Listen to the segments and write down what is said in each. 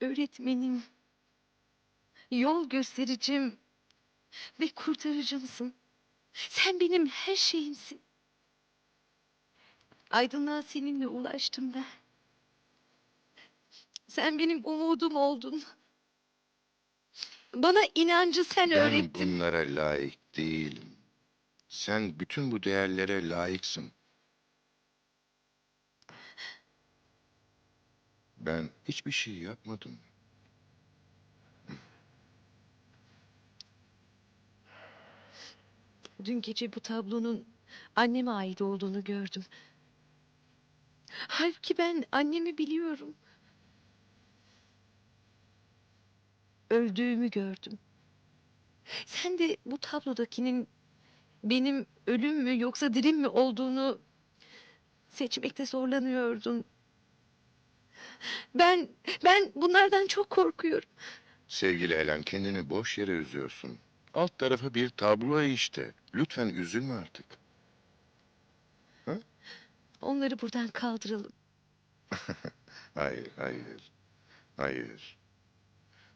öğretmenim, yol göstericim ve kurtarıcımsın. Sen benim her şeyimsin. Aydınlığa seninle ulaştım ben. Sen benim umudum oldun. Bana inancı sen Ben öğrettin. bunlara layık değilim. Sen bütün bu değerlere layıksın. Ben hiçbir şey yapmadım. Dün gece bu tablonun anneme ait olduğunu gördüm. Halbuki ben annemi biliyorum. Öldüğümü gördüm. Sen de bu tablodakinin benim ölüm mü yoksa dirim mi olduğunu seçmekte zorlanıyordun. Ben ben bunlardan çok korkuyorum. Sevgili Elen kendini boş yere üzüyorsun. Alt tarafı bir tablo işte. Lütfen üzülme artık. Onları buradan kaldıralım. Hayır, hayır. Hayır.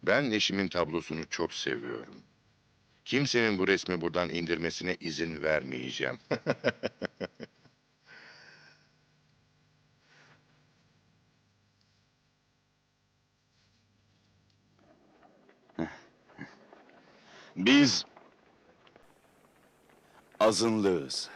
Ben eşimin tablosunu çok seviyorum. Kimsenin bu resmi buradan indirmesine izin vermeyeceğim. Biz azınlığız.